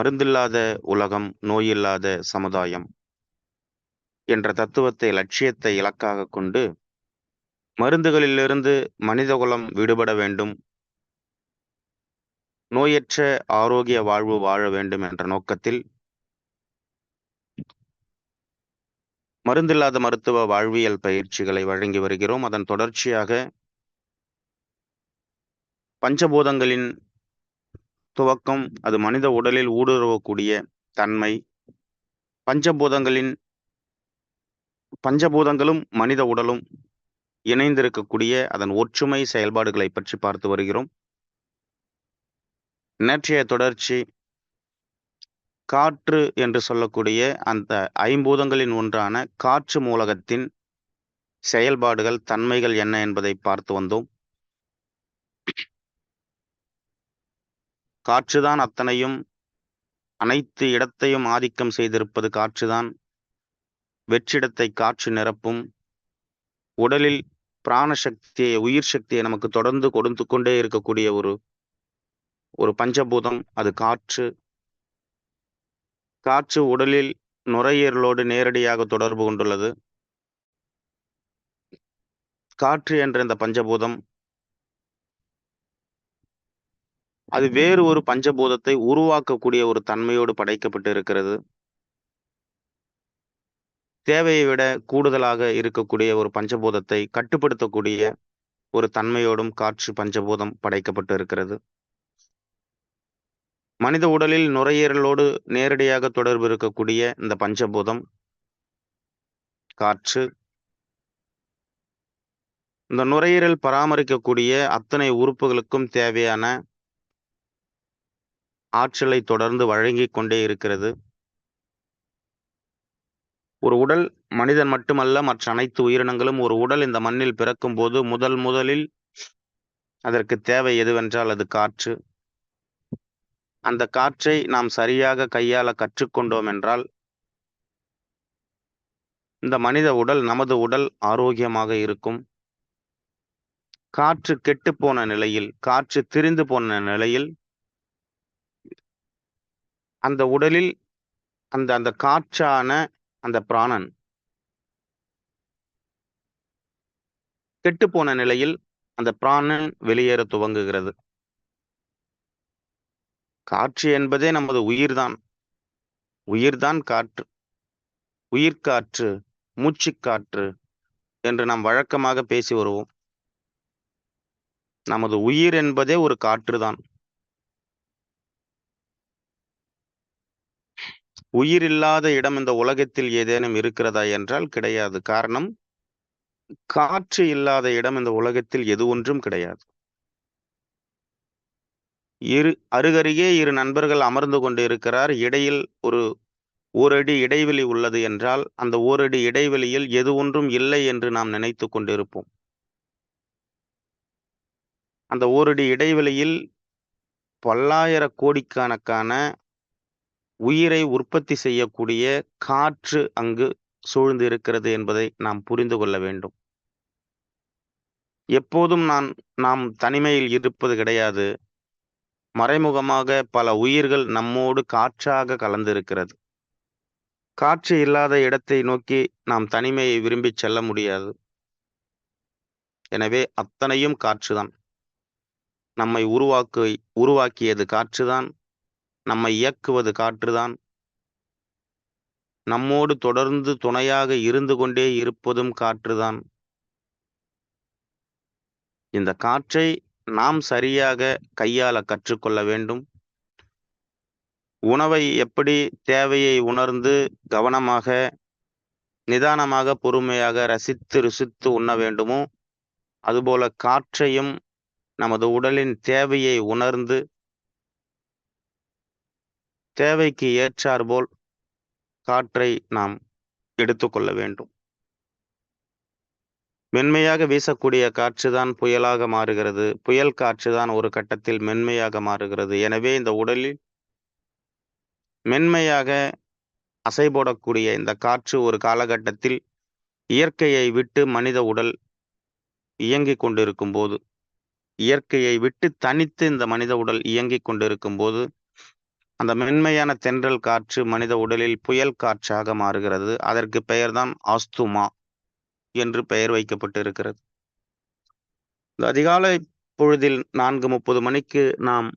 மருந்தில்லாத உலகம் நோயில்லாத சமுதாயம் என்ற தத்துவத்தை லட்சியத்தை இலக்காக கொண்டு மருந்துகளிலிருந்து மனிதகுலம் விடுபட வேண்டும். நோயற்ற ஆரோக்கிய வாழ்வு வாழ வேண்டும் என்ற நோக்கத்தில் மருந்தில்லாத மருத்துவ வாழ்வியல் பயிற்சிகளை வழங்கி வருகிறோம். அதன் தொடர்ச்சியாக பஞ்சபூதங்களின் துவக்கம் அது மனித உடலில் ஊடுருவக்கூடிய தன்மை. பஞ்சபூதங்களின் பஞ்சபூதங்களும் மனித உடலும் இணைந்திருக்கக்கூடிய அதன் ஒற்றுமை செயல்பாடுகளை பற்றி பார்த்து வருகிறோம். நேற்றைய தொடர்ச்சி காற்று என்று சொல்லக்கூடிய அந்த ஐம்பூதங்களின் ஒன்றான காற்று மூலகத்தின் செயல்பாடுகள் தன்மைகள் என்ன என்பதை பார்த்து வந்தோம். காற்றுதான் அத்தனையும் அனைத்து இடத்தையும் ஆதிக்கம் செய்திருப்பது காற்றுதான். வெற்றிடத்தை காற்று நிரப்பும். உடலில் பிராண சக்தியை உயிர் சக்தியை நமக்கு தொடர்ந்து கொடுத்து கொண்டே இருக்கக்கூடிய ஒரு ஒரு பஞ்சபூதம் அது காற்று. காற்று உடலில் நுரையீரலோடு நேரடியாக தொடர்பு கொண்டுள்ளது. காற்று என்ற இந்த பஞ்சபூதம் அது வேறு ஒரு பஞ்சபூதத்தை உருவாக்கக்கூடிய ஒரு தன்மையோடு படைக்கப்பட்டு இருக்கிறது தேவையை விட கூடுதலாக இருக்கக்கூடிய ஒரு பஞ்சபூதத்தை கட்டுப்படுத்தக்கூடிய ஒரு தன்மையோடும் காற்று பஞ்சபூதம் படைக்கப்பட்டு இருக்கிறது மனித உடலில் நுரையீரலோடு நேரடியாக தொடர்பு இருக்கக்கூடிய இந்த பஞ்சபூதம் காற்று இந்த நுரையீரல் பராமரிக்கக்கூடிய அத்தனை உறுப்புகளுக்கும் தேவையான ஆற்றலை தொடர்ந்து வழங்கி கொண்டே இருக்கிறது. ஒரு உடல் மனிதன் மட்டுமல்ல மற்ற அனைத்து உயிரினங்களும் ஒரு உடல் இந்த மண்ணில் பிறக்கும் போது முதல் முதலில் அதற்கு தேவை எதுவென்றால் அது காற்று. அந்த காற்றை நாம் சரியாக கையாள கற்றுக்கொண்டோம் என்றால் இந்த மனித உடல் நமது உடல் ஆரோக்கியமாக இருக்கும். காற்று கெட்டு போன நிலையில் காற்று திரிந்து போன நிலையில் அந்த உடலில் அந்த அந்த காற்றான அந்த பிராணன் கெட்டுப்போன நிலையில் அந்த பிராணன் வெளியேற துவங்குகிறது. காற்று என்பதே நமது உயிர்தான். உயிர்தான் காற்று. உயிர்காற்று மூச்சுக்காற்று என்று நாம் வழக்கமாக பேசி வருவோம். நமது உயிர் என்பதே ஒரு காற்றுதான். உயிர் இல்லாத இடம் இந்த உலகத்தில் ஏதேனும் இருக்கிறதா என்றால் கிடையாது. காரணம் காற்று இல்லாத இடம் இந்த உலகத்தில் எது ஒன்றும் கிடையாது. இரு அருகருகே இரு நண்பர்கள் அமர்ந்து கொண்டு இருக்கிறார் இடையில் ஒரு ஓரடி இடைவெளி உள்ளது என்றால் அந்த ஓரடி இடைவெளியில் எது ஒன்றும் இல்லை என்று நாம் நினைத்து கொண்டிருப்போம். அந்த ஓரடி இடைவெளியில் பல்லாயிர கோடிக்கணக்கான உயிரை உற்பத்தி செய்யக்கூடிய காற்று அங்கு சூழ்ந்து இருக்கிறது என்பதை நாம் புரிந்து கொள்ள வேண்டும். எப்போதும் நான் நாம் தனிமையில் இருப்பது கிடையாது. மறைமுகமாக பல உயிர்கள் நம்மோடு காற்றாக கலந்திருக்கிறது. காற்று இல்லாத இடத்தை நோக்கி நாம் தனிமையை விரும்பி செல்ல முடியாது. எனவே அத்தனையும் காற்றுதான். நம்மை உருவாக்கு உருவாக்கியது காற்றுதான். நம்மை இயக்குவது காற்றுதான். நம்மோடு தொடர்ந்து துணையாக இருந்து கொண்டே இருப்பதும் காற்றுதான். இந்த காற்றை நாம் சரியாக கையாள கற்றுக்கொள்ள வேண்டும். உணவை எப்படி தேவையை உணர்ந்து கவனமாக நிதானமாக பொறுமையாக ரசித்து ருசித்து உண்ண வேண்டுமோ அதுபோல காற்றையும் நமது உடலின் தேவையை உணர்ந்து தேவைக்கு ஏற்றாற்போல் காற்றை நாம் எடுத்துக்கொள்ள வேண்டும். மென்மையாக வீசக்கூடிய காற்றுதான் புயலாக மாறுகிறது. புயல் காற்றுதான் ஒரு கட்டத்தில் மென்மையாக மாறுகிறது. எனவே இந்த உடலில் மென்மையாக அசை போடக்கூடிய இந்த காற்று ஒரு காலகட்டத்தில் இயற்கையை விட்டு மனித உடல் இயங்கிக் கொண்டிருக்கும் போது இயற்கையை விட்டு தனித்து இந்த மனித உடல் இயங்கிக் கொண்டிருக்கும் போது அந்த மென்மையான தென்றல் காற்று மனித உடலில் புயல் காற்றாக மாறுகிறது. அதற்கு பெயர்தான் ஆஸ்துமா என்று பெயர் வைக்கப்பட்டு இருக்கிறது இந்த அதிகாலை பொழுதில் நான்கு முப்பது மணிக்கு நாம்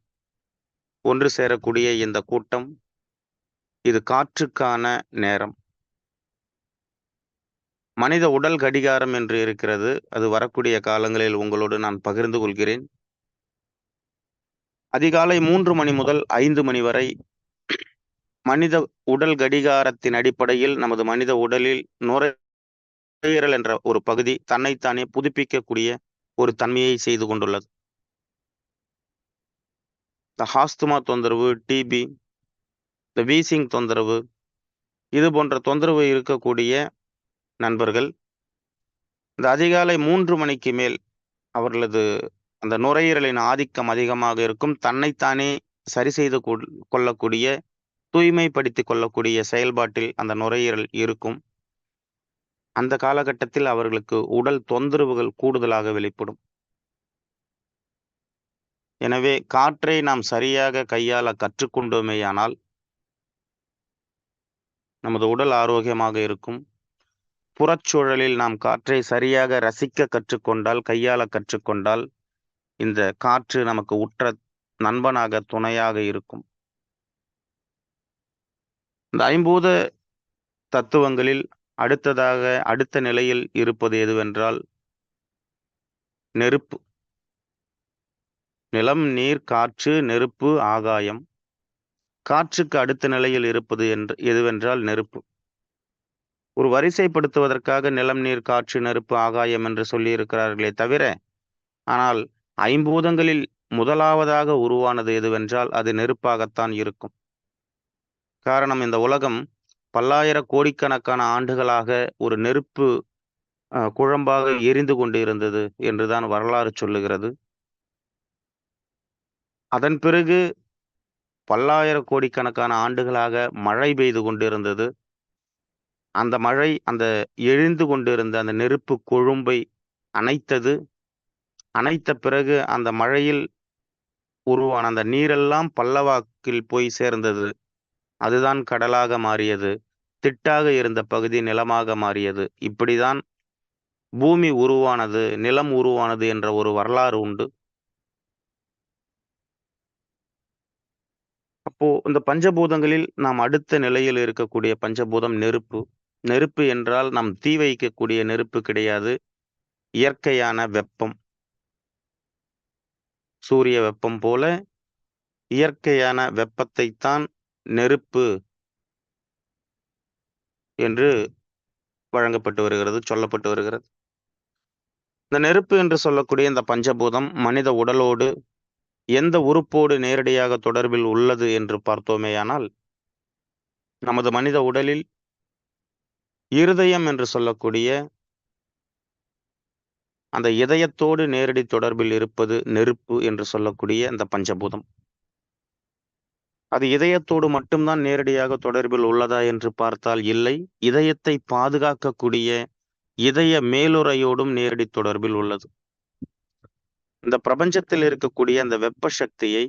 ஒன்று சேரக்கூடிய இந்த கூட்டம் இது காற்றுக்கான நேரம். மனித உடல் கடிகாரம் என்று இருக்கிறது. அது வரக்கூடிய காலங்களில் உங்களோடு நான் பகிர்ந்து கொள்கிறேன். அதிகாலை மூன்று மணி முதல் ஐந்து மணி வரை மனித உடல் கடிகாரத்தின் அடிப்படையில் நமது மனித உடலில் நுரையீரல் என்ற ஒரு பகுதி தன்னைத்தானே புதுப்பிக்கக்கூடிய ஒரு தன்மையை செய்து கொண்டுள்ளது. இந்த ஹாஸ்துமா தொந்தரவு டிபி இந்த வீசிங் தொந்தரவு இது போன்ற தொந்தரவு இருக்கக்கூடிய நண்பர்கள் இந்த அதிகாலை மூன்று மணிக்கு மேல் அவர்களது அந்த நுரையீரலின் ஆதிக்கம் அதிகமாக இருக்கும். தன்னைத்தானே சரி செய்து கொள்ளக்கூடிய தூய்மைப்படுத்திக் கொள்ளக்கூடிய செயல்பாட்டில் அந்த நுரையீரல் இருக்கும். அந்த காலகட்டத்தில் அவர்களுக்கு உடல் தொந்தரவுகள் கூடுதலாக வெளிப்படும். எனவே காற்றை நாம் சரியாக கையாள கற்றுக்கொண்டோமேயானால் நமது உடல் ஆரோக்கியமாக இருக்கும். புறச்சூழலில் நாம் காற்றை சரியாக ரசிக்க கற்றுக்கொண்டால் கையாள கற்றுக்கொண்டால் இந்த காற்று நமக்கு உற்ற நண்பனாக துணையாக இருக்கும். இந்த ஐம்பூத தத்துவங்களில் அடுத்ததாக அடுத்த நிலையில் இருப்பது எதுவென்றால் நெருப்பு. நிலம் நீர் காற்று நெருப்பு ஆகாயம். காற்றுக்கு அடுத்த நிலையில் இருப்பது என்று எதுவென்றால் நெருப்பு. ஒரு வரிசைப்படுத்துவதற்காக நிலம் நீர் காற்று நெருப்பு ஆகாயம் என்று சொல்லியிருக்கிறார்களே தவிர ஆனால் ஐம்பூதங்களில் முதலாவதாக உருவானது எதுவென்றால் அது நெருப்பாகத்தான் இருக்கும். காரணம் இந்த உலகம் பல்லாயிர கோடிக்கணக்கான ஆண்டுகளாக ஒரு நெருப்பு குழம்பாக எரிந்து கொண்டு இருந்தது என்றுதான் வரலாறு சொல்லுகிறது. அதன் பிறகு பல்லாயிர கோடிக்கணக்கான ஆண்டுகளாக மழை பெய்து கொண்டிருந்தது. அந்த மழை அந்த எழுந்து கொண்டிருந்த அந்த நெருப்பு கொழும்பை அணைத்தது. அணைத்த பிறகு அந்த மழையில் உருவான அந்த நீரெல்லாம் பல்லவாக்கில் போய் சேர்ந்தது. அதுதான் கடலாக மாறியது. திட்டாக இருந்த பகுதி நிலமாக மாறியது. இப்படிதான் பூமி உருவானது நிலம் உருவானது என்ற ஒரு வரலாறு உண்டு. அப்போ இந்த பஞ்சபூதங்களில் நாம் அடுத்த நிலையில் இருக்கக்கூடிய பஞ்சபூதம் நெருப்பு. நெருப்பு என்றால் நாம் தீ வைக்கக்கூடிய நெருப்பு கிடையாது. இயற்கையான வெப்பம். சூரிய வெப்பம் போல இயற்கையான வெப்பத்தைத்தான் நெருப்பு என்று வழங்கப்பட்டு வருகிறது சொல்லப்பட்டு வருகிறது. இந்த நெருப்பு என்று சொல்லக்கூடிய இந்த பஞ்சபூதம் மனித உடலோடு எந்த உறுப்போடு நேரடியாக தொடர்பில் உள்ளது என்று பார்த்தோமேயானால் நமது மனித உடலில் இருதயம் என்று சொல்லக்கூடிய அந்த இதயத்தோடு நேரடி தொடர்பில் இருப்பது நெருப்பு என்று சொல்லக்கூடிய இந்த பஞ்சபூதம். அது இதயத்தோடு மட்டும்தான் நேரடியாக தொடர்பில் உள்ளதா என்று பார்த்தால் இல்லை. இதயத்தை பாதுகாக்கக்கூடிய இதய மேலுறையோடும் நேரடி தொடர்பில் உள்ளது. இந்த பிரபஞ்சத்தில் இருக்கக்கூடிய அந்த வெப்ப சக்தியை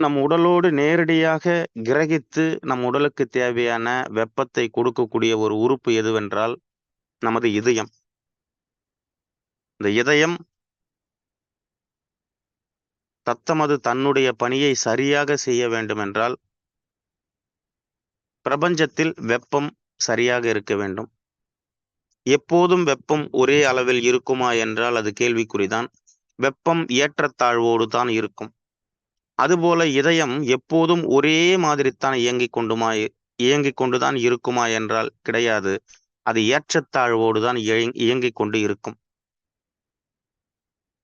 நம் உடலோடு நேரடியாக கிரகித்து நம் உடலுக்கு தேவையான வெப்பத்தை கொடுக்கக்கூடிய ஒரு உறுப்பு எதுவென்றால் நமது இதயம். இந்த இதயம் தத்தமது தன்னுடைய பணியை சரியாக செய்ய வேண்டுமென்றால் பிரபஞ்சத்தில் வெப்பம் சரியாக இருக்க வேண்டும். எப்போதும் வெப்பம் ஒரே அளவில் இருக்குமா என்றால் அது கேள்விக்குறிதான். வெப்பம் ஏற்றத்தாழ்வோடு தான் இருக்கும். அதுபோல இதயம் எப்போதும் ஒரே மாதிரித்தான் இயங்கிக் கொண்டுமா இயங்கிக் கொண்டுதான் இருக்குமா என்றால் கிடையாது. அது ஏற்றத்தாழ்வோடு தான் இயங்கிக் கொண்டு இருக்கும்.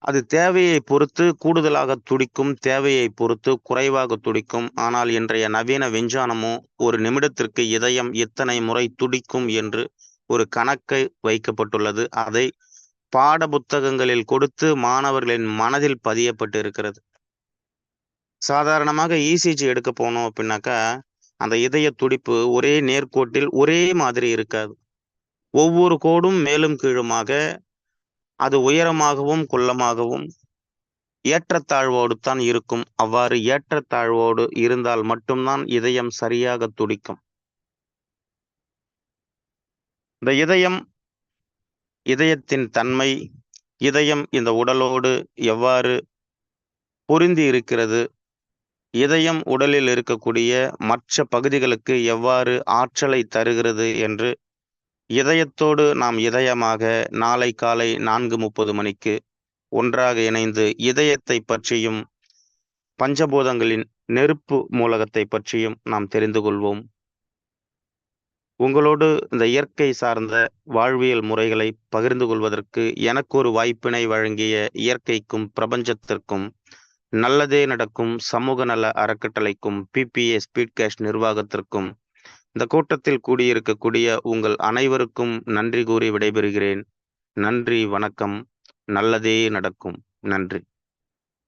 அது தேவையை பொறுத்து கூடுதலாக துடிக்கும் தேவையை பொறுத்து குறைவாக துடிக்கும். ஆனால் இன்றைய நவீன விஞ்ஞானமோ ஒரு நிமிடத்திற்கு இதயம் இத்தனை முறை துடிக்கும் என்று ஒரு கணக்கை வைக்கப்பட்டுள்ளது. அதை பாட புத்தகங்களில் கொடுத்து மாணவர்களின் மனதில் பதியப்பட்டு இருக்கிறது சாதாரணமாக இசிஜி எடுக்க போனோம் அப்படின்னாக்கா அந்த இதய துடிப்பு ஒரே நேர்கோட்டில் ஒரே மாதிரி இருக்காது. ஒவ்வொரு கோடும் மேலும் கீழுமாக அது உயரமாகவும் குள்ளமாகவும் ஏற்றத்தாழ்வோடு தான் இருக்கும். அவ்வாறு ஏற்றத்தாழ்வோடு இருந்தால் மட்டும்தான் இதயம் சரியாக துடிக்கும். இந்த இதயம் இதயத்தின் தன்மை இதயம் இந்த உடலோடு எவ்வாறு பொருந்தி இருக்கிறது இதயம் உடலில் இருக்கக்கூடிய மற்ற பகுதிகளுக்கு எவ்வாறு ஆற்றலை தருகிறது என்று இதயத்தோடு நாம் இதயமாக நாளை காலை நான்கு முப்பது மணிக்கு ஒன்றாக இணைந்து இதயத்தை பற்றியும் பஞ்சபூதங்களின் நெருப்பு மூலகத்தை பற்றியும் நாம் தெரிந்து கொள்வோம். உங்களோடு இந்த இயற்கை சார்ந்த வாழ்வியல் முறைகளை பகிர்ந்து கொள்வதற்கு எனக்கு ஒரு வாய்ப்பினை வழங்கிய இயற்கைக்கும் பிரபஞ்சத்திற்கும் நல்லதே நடக்கும் சமூக நல அறக்கட்டளைக்கும் பிபிஏ ஸ்பீட் கேஷ் நிர்வாகத்திற்கும் இந்த கூட்டத்தில் கூடியிருக்கக்கூடிய உங்கள் அனைவருக்கும் நன்றி கூறி விடைபெறுகிறேன். நன்றி வணக்கம். நல்லதே நடக்கும். நன்றி.